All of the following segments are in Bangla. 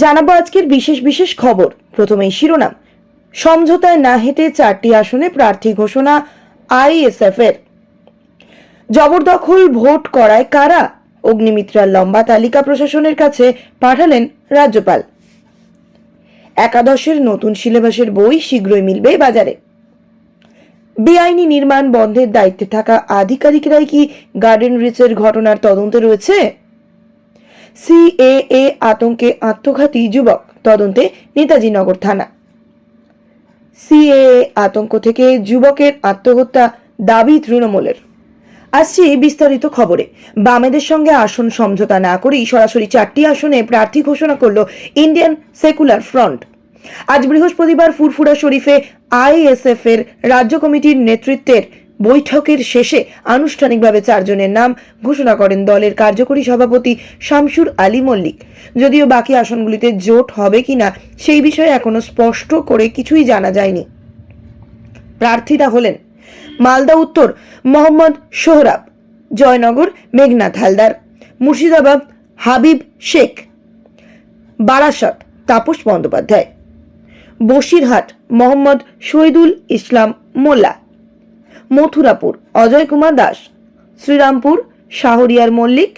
জানাব আজকের বিশেষ বিশেষ খবর। প্রথমেই শিরোনাম। সমঝোতায় না হেঁটে চারটি আসনে প্রার্থী ঘোষণা আইএসএফ এর জবরদখল ভোট করায় কারা? অগ্নিমিত্রার লম্বা তালিকা প্রশাসনের কাছে পাঠালেন রাজ্যপাল। একাদশের নতুন সিলেবাসের বই শীঘ্রই মিলবে বাজারে। বেআইনি নির্মাণ বন্ধের দায়িত্বে থাকা আধিকারিকরাই কি গার্ডেন রিচের ঘটনার তদন্তে রয়েছে? সিএএ আতঙ্কে আত্মঘাতী যুবক তদন্তে নেতাজি নগর থানা। সিএএ আতঙ্ক থেকে যুবকের আত্মহত্যা দাবি তৃণমূলের। আসছি বিস্তারিত খবরে। বামেদের সঙ্গে আসন সমঝোতা না করেই সরাসরি চারটি আসনে প্রার্থী ঘোষণা করল ইন্ডিয়ান সেকুলার ফ্রন্ট। আজ বৃহস্পতিবার ফুরফুরা শরীফে আইএসএফ এর রাজ্য কমিটির নেতৃত্বের বৈঠকের শেষে আনুষ্ঠানিকভাবে চারজনের নাম ঘোষণা করেন দলের কার্যকরী সভাপতি শামসুর আলী মল্লিক। যদিও বাকি আসনগুলিতে জোট হবে কিনা সেই বিষয়ে এখনও স্পষ্ট করে কিছুই জানা যায়নি। প্রার্থীরা হলেন মালদা উত্তর মোহাম্মদ সোহরাব, জয়নগর মেঘনাথ হালদার, মুর্শিদাবাদ হাবিব শেখ, বারাসত তাপস বন্দ্যোপাধ্যায়, বসিরহাট মোহাম্মদ শহীদুল ইসলাম মোল্লা। মথুরাপুর অজয় কুমার দাস, শ্রীরামপুর, শাহরিয়ার মল্লিক,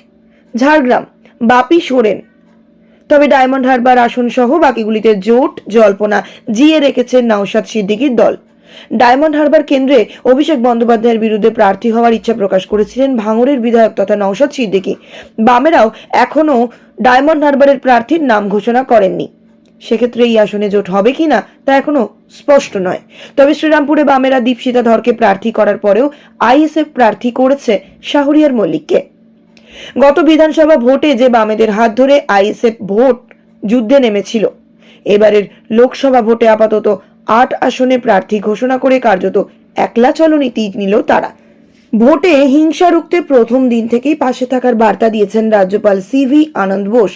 ঝাড়গ্রাম, বাপি সোরেন। তবে ডায়মন্ড হারবার আসন সহ বাকিগুলিতে জোট, জল্পনা জিয়ে রেখেছেন নওশাদ সিদ্দিকীর দল। ডায়মন্ড হারবার কেন্দ্রে অভিষেক বন্দ্যোপাধ্যায়ের বিরুদ্ধে প্রার্থী হওয়ার ইচ্ছা প্রকাশ করেছিলেন ভাঙড়ের বিধায়ক তথা নওশাদ সিদ্দিকী। বামেরাও এখনও ডায়মন্ড হারবারের প্রার্থীর নাম ঘোষণা করেননি। সেক্ষেত্রে এই আসনে জোট হবে কিনা তা এখনও স্পষ্ট নয়। তবে শ্রীরামপুরে বামেরা দীপশিতা ধরকে প্রার্থী করার পরেও আইএসএফ প্রার্থী করেছে শাহরিয়ার মল্লিককে। গত বিধানসভা ভোটে যে বামেদের হাত ধরে আইএসএফ ভোট যুদ্ধে নেমেছিল, এবারের লোকসভা ভোটে আপাতত আট আসনে প্রার্থী ঘোষণা করে কার্যত একলা চলনীতি নিল তারা। ভোটে হিংসা রুখতে প্রথম দিন থেকেই পাশে থাকার বার্তা দিয়েছেন রাজ্যপাল সিভি আনন্দ বোস।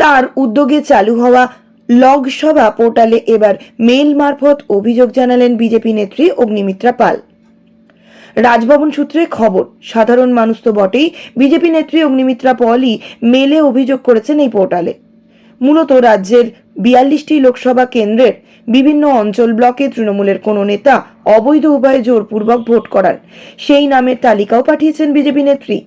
তার উদ্যোগে চালু হওয়া লগ সভা পোর্টালে এবার মেল মারফত অভিযোগ জানালেন বিজেপি নেত্রী অগ্নিমিত্রা পাল। রাজভবন সূত্রে খবর, সাধারণ মানুষ তো বটেই, বিজেপি নেত্রী অগ্নিমিত্রা পলই মেলে অভিযোগ করেছেন এই পোর্টালে। মূলত রাজ্যের বিয়াল্লিশটি লোকসভা কেন্দ্রের বিভিন্ন অঞ্চল ব্লকে তৃণমূলের কোনো নেতা অবৈধ উপায়ে জোরপূর্বক ভোট করান সেই নামের তালিকাও পাঠিয়েছেন বিজেপি নেত্রী।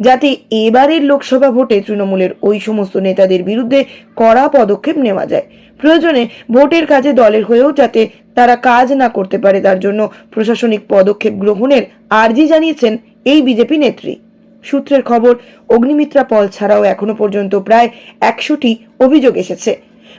যাতে এবারের লোকসভা ভোটে তৃণমূলের ওই সমস্ত নেতাদের বিরুদ্ধে কড়া পদক্ষেপ নেওয়া যায়। প্রয়োজনে ভোটের কাজে দলের হয়েও যাতে তারা কাজ না করতে পারে, তার জন্য প্রশাসনিক পদক্ষেপ গ্রহণের আর্জি জানিয়েছেন এই বিজেপি নেত্রী। সূত্রের খবর, অগ্নিমিত্রা পল ছাড়াও এখনও পর্যন্ত প্রায় একশোটি অভিযোগ এসেছে।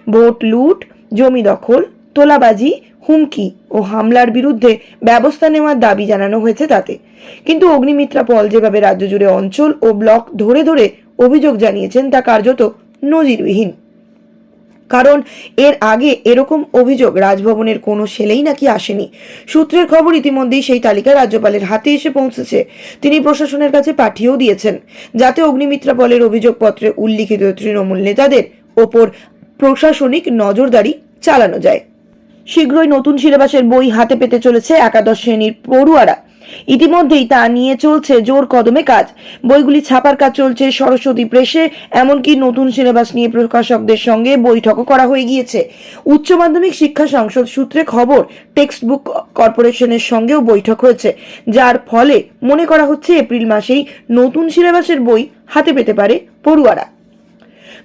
ভোট লুট, জমি দখল তোলাবাজি, হুমকি ও হামলার বিরুদ্ধে ব্যবস্থা নেওয়ার দাবি জানানো হয়েছে তাতে। কিন্তু অগ্নিমিত্রা পল যেভাবে রাজ্য জুড়ে অঞ্চল ও ব্লক ধরে ধরে অভিযোগ জানিয়েছেন তা কার্যত নজিরবিহীন। কারণ এর আগে এরকম অভিযোগ রাজভবনের কোনো সেলেই নাকি আসেনি। সূত্রের খবর ইতিমধ্যেই সেই তালিকা রাজ্যপালের হাতে এসে পৌঁছেছে। তিনি প্রশাসনের কাছে পাঠিয়েও দিয়েছেন, যাতে অগ্নিমিত্রা পলের অভিযোগপত্রে উল্লিখিত তৃণমূল নেতাদের ওপর প্রশাসনিক নজরদারি চালানো যায়। শীঘ্রই নতুন সিলেবাসের বই হাতে পেতে চলেছে একাদশ শ্রেণির পড়ুয়ারা। ইতিমধ্যেই তা নিয়ে চলছে জোর কদমে কাজ। বইগুলি ছাপার কাজ চলছে সরস্বতী প্রেসে, এমনকি নতুন সিলেবাস নিয়ে প্রকাশকদের সঙ্গে বৈঠকও করা হয়ে গিয়েছে। উচ্চ মাধ্যমিক শিক্ষা সংসদ সূত্রে খবর টেক্সট বুক কর্পোরেশনের সঙ্গেও বৈঠক হয়েছে, যার ফলে মনে করা হচ্ছে এপ্রিল মাসেই নতুন সিলেবাসের বই হাতে পেতে পারে পড়ুয়ারা।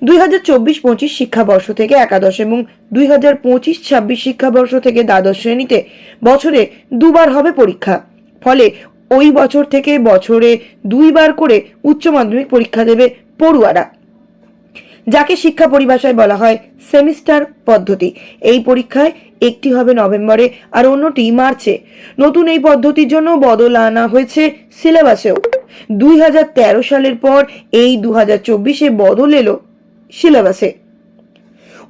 দুই হাজার চব্বিশ পঁচিশ শিক্ষাবর্ষ থেকে একাদশ এবং দুই হাজার পঁচিশ ছাব্বিশ শিক্ষাবর্ষ থেকে দ্বাদশ শ্রেণীতে বছরে দুবার হবে পরীক্ষা। ফলে ওই বছর থেকে বছরে দুইবার করে উচ্চ মাধ্যমিক পরীক্ষা দেবে পড়ুয়ারা। যাকে শিক্ষা পরিভাষায় বলা হয় সেমিস্টার পদ্ধতি। এই পরীক্ষায় একটি হবে নভেম্বরে আর অন্যটি মার্চে। নতুন এই পদ্ধতির জন্য বদল আনা হয়েছে সিলেবাসেও। দুই হাজার তেরো সালের পর এই দু হাজার চব্বিশে বদল এলো সিলেবাসে।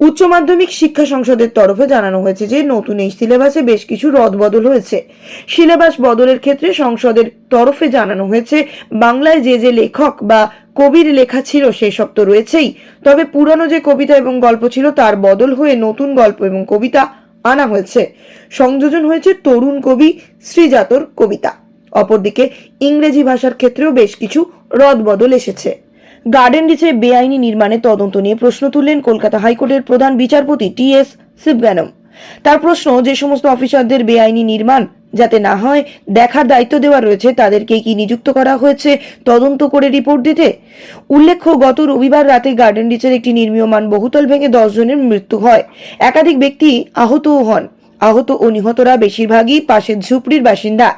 উচ্চ মাধ্যমিক শিক্ষা সংসদের তরফে জানানো হয়েছে যে, নতুন এই সিলেবাসে বেশ কিছু রদবদল হয়েছে। সিলেবাস বদলের ক্ষেত্রে সংসদের তরফে জানানো হয়েছে, বাংলায় যে যে লেখক বা কবির লেখা ছিল সেসব তো রয়েছেই। তবে পুরনো যে কবিতা এবং গল্প ছিল তার বদল হয়ে নতুন গল্প এবং কবিতা আনা হয়েছে। সংযোজন হয়েছে তরুণ কবি শ্রীজাতর কবিতা। অপরদিকে ইংরেজি ভাষার ক্ষেত্রেও বেশ কিছু রদবদল এসেছে। গার্ডেন রিচে বেআইনি নির্মাণের তদন্ত নিয়ে প্রশ্ন তুললেন কলকাতা হাইকোর্টের প্রধান বিচারপতি টি এস শিবগানম। তার প্রশ্ন, যে সমস্ত অফিসারদের বেআইনি নির্মাণ যাতে না হয়, দেখার দায়িত্ব দেওয়া রয়েছে তাদেরকে কি নিযুক্ত করা হয়েছে, তদন্ত করে রিপোর্ট দিতে? উল্লেখ্য, গত রবিবার রাতে গার্ডেন রিচের একটি নির্মীয়মান বহুতল ভেঙে দশ জনের মৃত্যু হয়। একাধিক ব্যক্তি আহতও হন। আহত ও নিহতরা বেশিরভাগই পাশের ঝুপড়ির বাসিন্দা।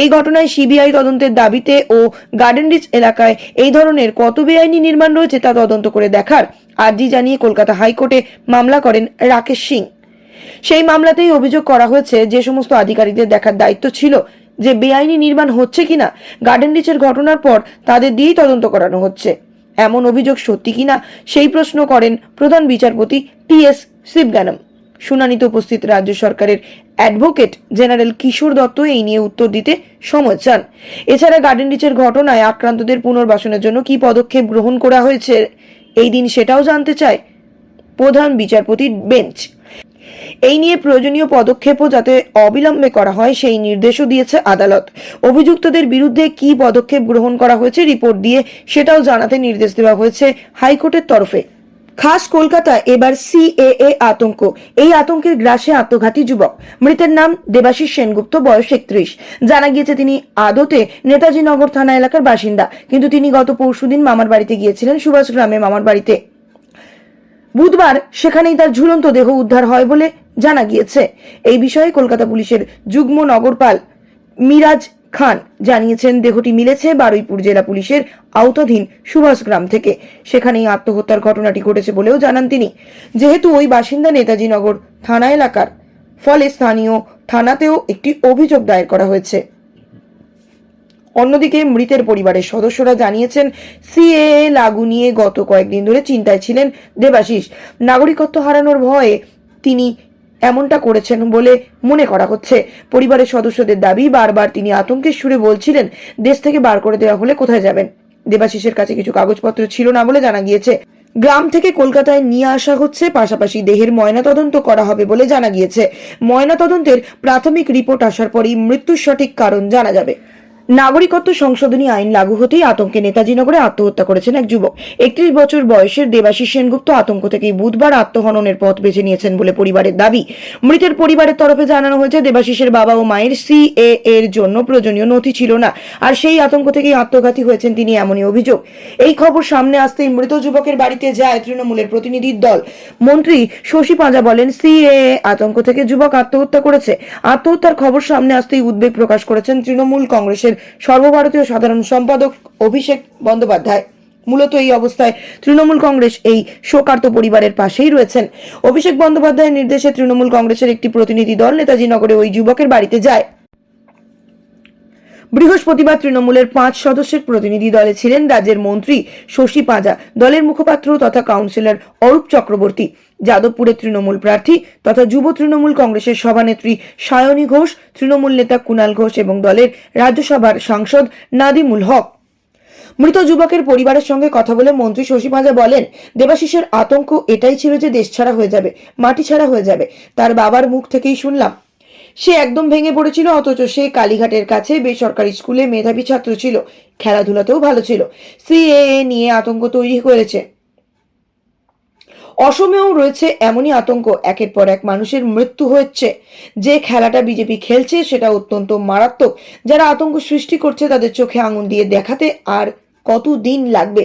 এই ঘটনায় সিবিআই তদন্তের দাবিতে ও গার্ডেন রিচ এলাকায় এই ধরনের কত বেআইনি নির্মাণ রয়েছে তা তদন্ত করে দেখার আর্জি জানিয়ে কলকাতা হাইকোর্টে মামলা করেন রাকেশ সিং। সেই মামলাতেই অভিযোগ করা হয়েছে যে সমস্ত আধিকারিকদের দেখার দায়িত্ব ছিল যে বেআইনি নির্মাণ হচ্ছে কিনা, গার্ডেন রিচের ঘটনার পর তাদের দিয়েই তদন্ত করানো হচ্ছে। এমন অভিযোগ সত্যি কিনা, সেই প্রশ্ন করেন প্রধান বিচারপতি টি এস শিবগানম। শুনানিতে উপস্থিত রাজ্য সরকারের অ্যাডভোকেট জেনারেল কিশোর দত্ত এই নিয়ে উত্তর দিতে সময় চান। এছাড়া গার্ডেন রিচের ঘটনায় আক্রান্তদের পুনর্বাসনের জন্য কি পদক্ষেপ গ্রহণ করা হয়েছে, এই দিন সেটাও জানতে চায় প্রধান বিচারপতির বেঞ্চ। এই নিয়ে প্রয়োজনীয় পদক্ষেপও যাতে অবিলম্বে করা হয় সেই নির্দেশও দিয়েছে আদালত। অভিযুক্তদের বিরুদ্ধে কি পদক্ষেপ গ্রহণ করা হয়েছে রিপোর্ট দিয়ে সেটাও জানাতে নির্দেশ দেওয়া হয়েছে হাইকোর্টের তরফে। খাস কলকাতা, এবার সিএএ আতঙ্ক। এই আতঙ্কের গ্রাসে আত্মঘাতী যুবক। মৃতের নাম দেবাশিস সেনগুপ্ত, বয়স একত্রিশ। জানা গিয়েছে তিনি আদতে নেতাজি নগর থানা এলাকার বাসিন্দা। কিন্তু তিনি গত পরশুদিন মামার বাড়িতে গিয়েছিলেন, সুভাষ গ্রামে মামার বাড়িতে। বুধবার সেখানেই তার ঝুলন্ত দেহ উদ্ধার হয় বলে জানা গিয়েছে। এই বিষয়ে কলকাতা পুলিশের যুগ্ম নগরপাল মিরাজ খান। জানিয়েছেন, দেহটি মিলেছে বারুইপুর জেলা পুলিশের আওতাধীন সুভাষগ্রাম থেকে। সেখানেই আত্মহত্যার ঘটনাটি ঘটেছে বলেও জানান তিনি। যেহেতু ওই বাসিন্দা নেতাজি নগর থানা এলাকার, ফলে স্থানীয় থানাতেও একটি অভিযোগ দায়ের করা হয়েছে। অন্যদিকে মৃতের পরিবারের সদস্যরা জানিয়েছেন, সিএএ লাগু নিয়ে গত কয়েকদিন ধরে চিন্তায় ছিলেন দেবাশিস। নাগরিকত্ব হারানোর ভয়ে তিনি এমনটা করেছেন বলে মনে করা হচ্ছে। পরিবারের সদস্যদের দাবি, বারবার তিনি আতঙ্কের সুরে বলছিলেন, দেশ থেকে বার করে দেওয়া হলে কোথায় যাবেন? দেবাশিসের কাছে কিছু কাগজপত্র ছিল না বলে জানা গিয়েছে। গ্রাম থেকে কলকাতায় নিয়ে আসা হচ্ছে, পাশাপাশি দেহের ময়নাতদন্ত করা হবে বলে জানা গিয়েছে। ময়নাতদন্তের প্রাথমিক রিপোর্ট আসার পরই মৃত্যুর সঠিক কারণ জানা যাবে। নাগরিকত্ব সংশোধনী আইন লাগু হতেই আতঙ্কে নেতাজি নগরে আত্মহত্যা করেছেন এক যুবক। একত্রিশ বছর বয়সের দেবাশিস সেনগুপ্ত আতঙ্ক থেকেই বুধবার আত্মহননের পথ বেছে নিয়েছেন বলে পরিবারের দাবি। মৃতের পরিবারের তরফে জানানো হয়েছে, দেবাশিসের বাবা ও মায়ের সিএ এর জন্য প্রয়োজনীয় নথি ছিল না, আর সেই আতঙ্ক থেকেই আত্মঘাতী হয়েছেন তিনি এমনই অভিযোগ। এই খবর সামনে আসতেই মৃত যুবকের বাড়িতে যায় তৃণমূলের প্রতিনিধির দল। মন্ত্রী শশী পাঁজা বলেন সিএ আতঙ্ক থেকে যুবক আত্মহত্যা করেছে। আত্মহত্যার খবর সামনে আসতেই উদ্বেগ প্রকাশ করেছেন তৃণমূল কংগ্রেসের সর্বভারতীয় সাধারণ সম্পাদক অভিষেক বন্দ্যোপাধ্যায়। মূলত এই অবস্থায় তৃণমূল কংগ্রেস এই শোকার্ত পরিবারের পাশেই রয়েছেন। অভিষেক বন্দ্যোপাধ্যায়ের নির্দেশে তৃণমূল কংগ্রেসের একটি প্রতিনিধি দল নেতাজি নগরে ওই যুবকের বাড়িতে যায়। বৃহস্পতিবার তৃণমূলের পাঁচ সদস্যের প্রতিনিধি দলে ছিলেন রাজ্যের মন্ত্রী শশী পাঁজা, দলের মুখপাত্র তথা কাউন্সিলর অরূপ চক্রবর্তী যাদবপুরের তৃণমূল প্রার্থী তথা যুব তৃণমূল কংগ্রেসের সভানেত্রী সায়নী ঘোষ, তৃণমূল নেতা কুণাল ঘোষ এবং দলের রাজ্যসভার সাংসদ নাদিমুল হক। মৃত যুবকের পরিবারের সঙ্গে কথা বলে মন্ত্রী শশী পাঁজা বলেন, দেবাশিসের আতঙ্ক এটাই ছিল যে দেশ ছাড়া হয়ে যাবে, মাটি ছাড়া হয়ে যাবে। তার বাবার মুখ থেকেই শুনলাম। সে একদম ভেঙে পড়েছিল, অথচ সে কালীঘাটের কাছে বেসরকারি স্কুলে মেধাবী ছাত্র ছিল, খেলাধুলাতেও ভালো ছিল। সিএএ নিয়ে আতঙ্ক তৈরি করেছে অসমেও রয়েছে এমনই আতঙ্ক, একের পর এক মানুষের মৃত্যু হচ্ছে যে খেলাটা বিজেপি খেলছে সেটা অত্যন্ত মারাত্মক। যারা আতঙ্ক সৃষ্টি করছে তাদের চোখে আঙুল দিয়ে দেখাতে আর কত দিন লাগবে?